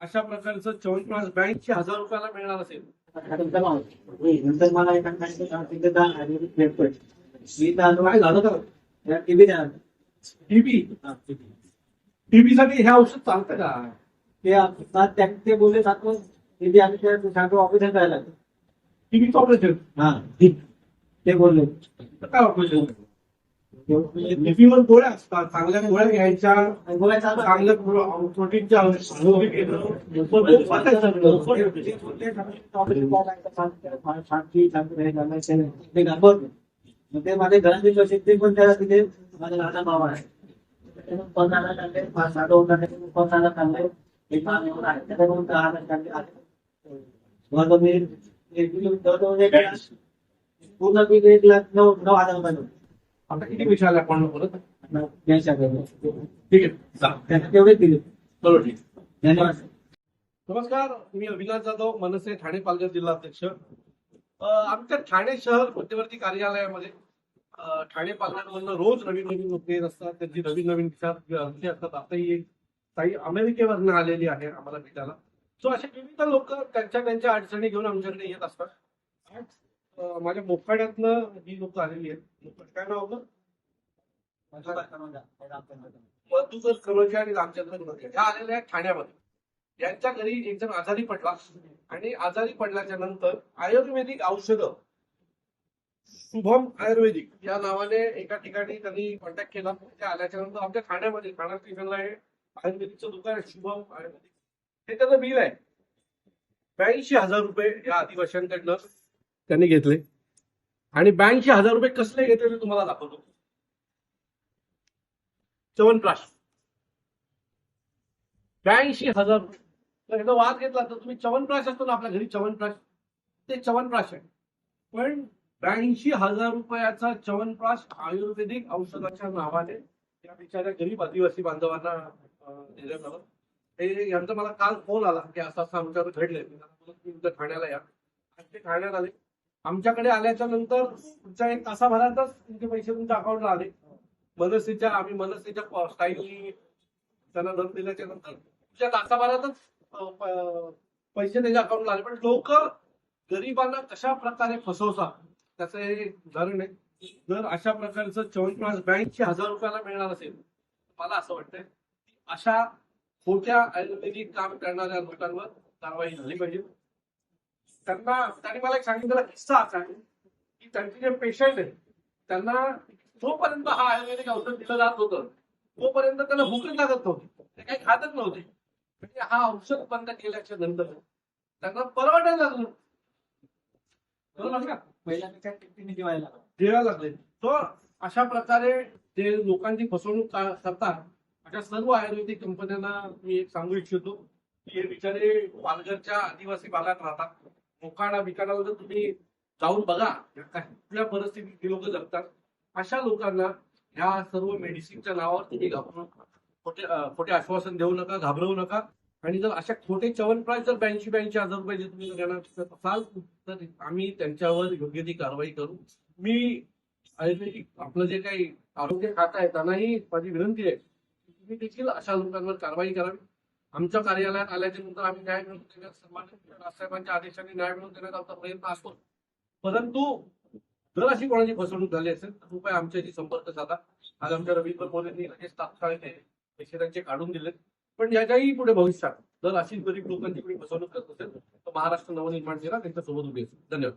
अशा प्रकारचं चोवीस ब्याऐंशी हजार रुपयाला मिळणार असेल. नंतर मला टीबी. टीबी साठी हे औषध चालतं का? ते ते बोलले आम्ही ते सांगतो ऑपरेशन करायला टीबीचं ऑपरेशन? हा. ते बोलले. काय ऑपरेशन. टीबीवर गोळ्या असतात चांगल्या गोळ्या घ्यायच्या. चांगल्या प्रोटीनच्या. ते. मग माझे घरातले लोक ते पण त्याला तिथे माझा लहान भाव आहे साठ होऊन जाते पन्नासला चालले एक येऊन आहे त्याच्याकडून दहा आहे. मग मी लाख- पूर्ण बिल एक लाख नऊ नऊ हजार रुपये आता किती पैसे आपण बोलत ठीक आहे. त्यांना दिले. बरोबर ठीक. धन्यवाद. नमस्कार. मी अविनाश जाधव मनसे ठाणे पालघर जिल्हा अध्यक्ष. आमच्या ठाणे शहर मध्यवर्ती कार्यालयामध्ये ठाणे पालघरमधनं रोज नवीन नवीन लोक येत असतात. त्यांची नवीन नवीन विचार असतात आताही एक ताई अमेरिकेवरनं आलेली आहे आम्हाला भेटायला. सो असे विविध लोक त्यांच्या त्यांच्या अडचणी घेऊन आमच्याकडे येत असतात. माझ्या मोखाड्यातनं ही लोक आलेली आहेत. काय नाव होतं? मधुकर करोजा आणि रामचंद्र करोजा ह्या आलेल्या आहेत ठाण्यामध्ये यांच्या घरी एक जण आजारी पडला आणि आजारी पडल्याच्या नंतर आयुर्वेदिक औषधं शुभम आयुर्वेदिक या नावाने एका ठिकाणी त्यांनी कॉन्टॅक्ट केला. ते आल्याच्यानंतर आमच्या ठाण्यामध्ये ठाणा स्टेशनला हे आयुर्वेदिकचं दुकान आहे शुभम आयुर्वेदिक. हे त्याचं बिल आहे. ब्याऐंशी हजार रुपये या आदिवासींकडनं त्यांनी घेतले. आणि ब्याऐंशी हजार रुपये कसले घेतले ते तुम्हाला दाखवतो. च्यवनप्राश ब्याऐंशी हजार रुपये. एकदा वाद घेतला तर तुम्ही चवनप्राश असतो ना आपल्या घरी च्यवनप्राश ते चवनप्राश आहे. पण ब्याऐंशी हजार रुपयाचा चवनप्राश आयुर्वेदिक औषधाच्या नावाने या बिचाऱ्या गरीब आदिवासी बांधवांना दिलं जावं ते यांचा मला काल फोन आला की असं असं आमच्यावर घडलंय. मी ठाण्याला या. ते ठाण्यात आले. आमच्याकडे आल्याच्यानंतर पुढच्या एक तासाभरातच तुमचे पैसे तुमच्या अकाउंटला आले. मनसेच्या आम्ही मनसेच्या स्टाईलनी त्यांना धन दिल्याच्या नंतर तुमच्या तासाभरातच पैसे त्याच्या अकाउंटला आले. पण लोक गरिबांना कशा प्रकारे फसवतात त्याचं हे उदाहरण आहे. जर अशा प्रकारचं चोवीस ब्याऐंशी हजार रुपयाला मिळणार असेल मला असं वाटतंय की अशा खोट्या आयुर्वेदिक काम करणाऱ्या लोकांवर कारवाई झाली पाहिजे. त्यांना त्यांनी मला एक सांगितलेला किस्सा असा आहे की त्यांचे जे पेशंट आहेत त्यांना जोपर्यंत हा आयुर्वेदिक औषध दिलं जात होतं तोपर्यंत त्यांना भूकच लागत नव्हती. ते काही खातच नव्हते. म्हणजे हा औषध बंद केल्याच्यानंतर त्यांना परवडायला लागलं. जेवायला लागले. तो अशा प्रकारे ते लोकांची फसवणूक करतात. अशा सर्व आयुर्वेदिक कंपन्यांना मी एक सांगू इच्छितो की हे बिचारे पालघरच्या आदिवासी भागात राहतात. मोकाडा बिकाडा जर तुम्ही जाऊन बघा कुठल्या परिस्थितीत ते लोक जगतात. अशा लोकांना ह्या सर्व मेडिसिनच्या नावावर तुम्ही घाबरू खोटे खोटे आश्वासन देऊ नका घाबरवू नका. आणि जर अशा खोटे चवनप्राय जर ब्याऐंशी ब्याऐंशी हजार रुपये जे तुम्ही देणार असाल तर आम्ही त्यांच्यावर योग्य ती कारवाई करू. मी आयुर्वेदिक आपलं जे काही आरोग्य खातं आहे त्यांनाही माझी विनंती आहे तुम्ही देखील अशा लोकांवर कारवाई करावी. आमच्या कार्यालयात आल्याच्यानंतर आम्ही न्याय मिळवून देण्यात सन्माननीय राजसाहेबांच्या आदेशाने न्याय मिळवून देण्यात आमचा प्रयत्न असतो परंतु जर अशी कोणाची फसवणूक झाली असेल तर कृपया आमच्याशी संपर्क साधा. आज आमच्या रवींद्र मोदींनी लगेच तात्काळ ते पैसे त्यांचे काढून दिले पण याच्याही पुढे भविष्यात जर अशी गरीब लोकांची कोणी फसवणूक करत असेल तर महाराष्ट्र नवनिर्माण सेना त्यांच्यासोबत उभी असेल. धन्यवाद.